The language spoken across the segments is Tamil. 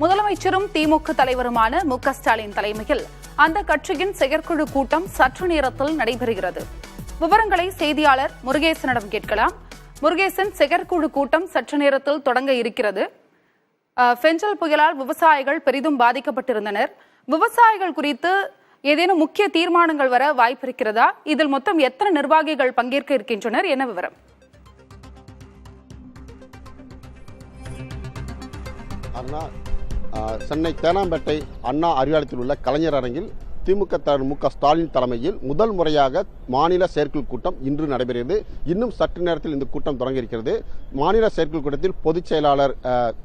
முதலமைச்சரும் திமுக தலைவருமான மு ஸ்டாலின் தலைமையில் அந்த கட்சியின் செயற்குழு கூட்டம் சற்று நேரத்தில் நடைபெறுகிறது. விவரங்களை செய்தியாளர் முருகேசனிடம் கேட்கலாம். முருகேசன் செயற்குழு கூட்டம் சற்று நேரத்தில் தொடங்க இருக்கிறது. பெஞ்சல் ஃபெஞ்சல் புயலால் விவசாயிகள் பெரிதும் பாதிக்கப்பட்டிருந்தனர். விவசாயிகள் குறித்து ஏதேனும் முக்கிய தீர்மானங்கள் வர வாய்ப்பிருக்கிறதா இதில் மொத்தம் எத்தனை நிர்வாகிகள் பங்கேற்க இருக்கின்றனர்? என்ன விவரம்? அண்ணா சென்னை தேனாம்பேட்டை அண்ணா அறிவாலயத்தில் உள்ள கலைஞர் அரங்கில் திமுக தலைவர் மு ஸ்டாலின் தலைமையில் முதல் முறையாக மாநில செயற்குழு கூட்டம் இன்று நடைபெறுகிறது. இன்னும் சற்று நேரத்தில் இந்த கூட்டம் தொடங்க இருக்கிறது மாநில செயற்குழு கூட்டத்தில் பொதுச் செயலாளர்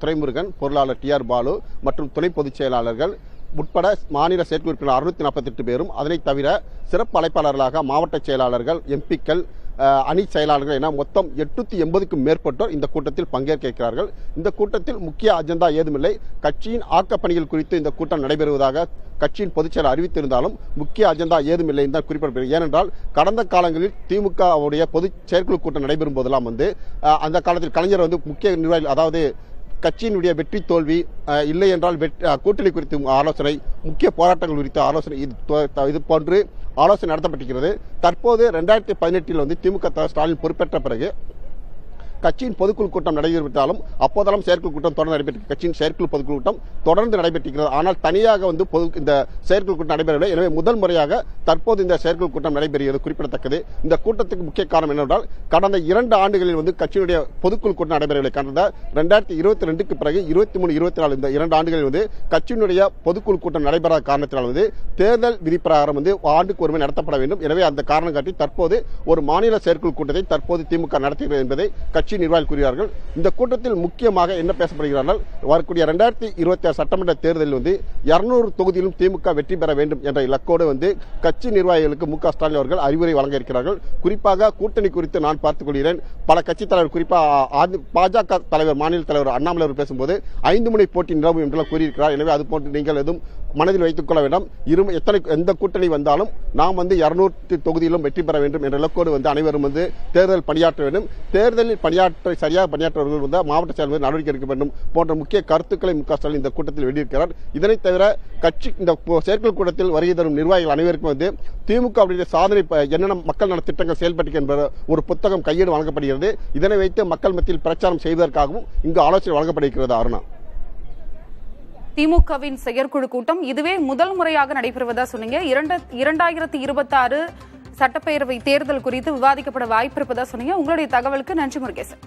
துரைமுருகன் பொருளாளர் டி ஆர் பாலு மற்றும் துணை பொதுச் செயலாளர்கள் உட்பட மாநில செயற்குழு உறுப்பினர் அறுநூத்தி நாற்பத்தெட்டு பேரும். அதனைத் தவிர சிறப்பு அழைப்பாளர்களாக மாவட்ட செயலாளர்கள் எம்பிக்கள் அணி செயலாளர்கள் என மொத்தம் எட்நூத்தி எண்பதுக்கும் மேற்பட்டோர் இந்த கூட்டத்தில் பங்கேற்க இருக்கிறார்கள். இந்த கூட்டத்தில் முக்கிய அஜெண்டா ஏதுமில்லை. கட்சியின் ஆக்கப்பணிகள் குறித்து இந்த கூட்டம் நடைபெறுவதாக கட்சியின் பொதுச்செயலர் அறிவித்திருந்தாலும் முக்கிய அஜெண்டா ஏதுமில்லை என்று குறிப்பிடப்படுகிறது. ஏனென்றால் கடந்த காலங்களில் திமுகவுடைய பொதுச் செயற்குழு கூட்டம் நடைபெறும் போதெல்லாம் வந்து அந்த காலத்தில் கலைஞர் வந்து முக்கிய நிர்வாகிகள் அதாவது கட்சியினுடைய வெற்றி தோல்வி இல்லை என்றால் வெற்றி- கூட்டணி குறித்து ஆலோசனை முக்கிய போராட்டங்கள் குறித்த ஆலோசனை இது இது போன்று ஆலோசனை நடத்தப்பட்டிருக்கிறது. தற்போது ரெண்டாயிரத்தி பதினெட்டில் வந்து திமுக ஸ்டாலின் பொறுப்பேற்ற பிறகு கட்சியின் பொதுக்குழு கூட்டம் நடைபெற்றாலும் அப்போதெல்லாம் செயற்குழு கூட்டம் தொடர்ந்து நடைபெற்று கட்சியின் செயற்குழு பொதுக்குழு கூட்டம் தொடர்ந்து நடைபெற்றிருக்கிறது. ஆனால் தனியாக வந்து பொது இந்த செயற்குழு கூட்டம் நடைபெறவில்லை. எனவே முதல் முறையாக தற்போது இந்த செயற்குழு கூட்டம் நடைபெறுகிறது. குறிப்பிடத்தக்கது. இந்த கூட்டத்துக்கு முக்கிய காரணம் என்னவென்றால் கடந்த இரண்டு ஆண்டுகளில் வந்து கட்சியினுடைய பொதுக்குழு கூட்டம் நடைபெறவில்லை. கடந்த ரெண்டாயிரத்தி இருபத்தி ரெண்டுக்கு பிறகு இருபத்தி மூணு இருபத்தி நாலு இந்த இரண்டு ஆண்டுகளில் வந்து கட்சியினுடைய பொதுக்குழு கூட்டம் நடைபெறாத காரணத்தினால் வந்து தேர்தல் விதி பிரகாரம் வந்து ஆண்டுக்கு ஒருமை நடத்தப்பட வேண்டும். எனவே அந்த காரணம் காட்டி தற்போது ஒரு மாநில செயற்குழு கூட்டத்தை தற்போது திமுக நடத்துகிறது என்பதை கட்சி நிர்வாகிகள் கூறுகிறார்கள் இந்த கூட்டத்தில் முக்கியமாக என்ன பேசப்படுகிறார்கள் வரக்கூடிய இரண்டாயிரத்தி இருபத்தி ஆறு சட்டமன்ற தேர்தலில் வந்து இருநூறு தொகுதியிலும் திமுக வெற்றி பெற வேண்டும் என்ற இலக்கோடு வந்து கட்சி நிர்வாகிகளுக்கு மு க ஸ்டாலின் அவர்கள் அறிவுரை வழங்க இருக்கிறார்கள். குறிப்பாக கூட்டணி குறித்து நான் பார்த்துக் கொள்கிறேன். பல கட்சித் தலைவர் குறிப்பாக பாஜக தலைவர் மாநில தலைவர் அண்ணாமலை அவர் பேசும்போது ஐந்து முனை போட்டி நிலவும் என்றெல்லாம் கூறியிருக்கிறார். எனவே அது போன்று நீங்கள் எதுவும் மனதில் வைத்துக் கொள்ள வேண்டாம். இரு எத்தனை எந்த கூட்டணி வந்தாலும் நாம் வந்து இருநூற்றி தொகுதியிலும் வெற்றி பெற வேண்டும் என்ற இலக்கோடு வந்து அனைவரும் வந்து தேர்தல் பணியாற்ற வேண்டும். தேர்தலில் பணியாற்ற சரியாக பணியாற்றவர்கள் வந்து மாவட்ட செயல்முறை நடவடிக்கை எடுக்க வேண்டும் போன்ற முக்கிய கருத்துக்களை மு க ஸ்டாலின் இந்த கூட்டத்தில் வெளியிருக்கிறார் இதனைத் தவிர கட்சி இந்த செயற்குழு கூட்டத்தில் வருகை தரும் நிர்வாகிகள் அனைவருக்கும் வந்து திமுக அப்படின்ற சாதனை என்னென்ன மக்கள் நல திட்டங்கள் செயல்பட்டு ஒரு புத்தகம் கையேடு வழங்கப்படுகிறது. இதனை வைத்து மக்கள் மத்தியில் பிரச்சாரம் செய்வதற்காகவும் இங்கு ஆலோசனை வழங்கப்படுகிறது அருணா. திமுகவின் செயற்குழு கூட்டம் இதுவே முதல் முறையாக நடைபெறுவதா சொன்னீங்க. இரண்டு இரண்டாயிரத்தி இருபத்தாறு சட்டப்பேரவை தேர்தல் குறித்து விவாதிக்கப்பட வாய்ப்பிருப்பதா சொன்னீங்க. உங்களுடைய தகவலுக்கு நன்றி முருகேசன்.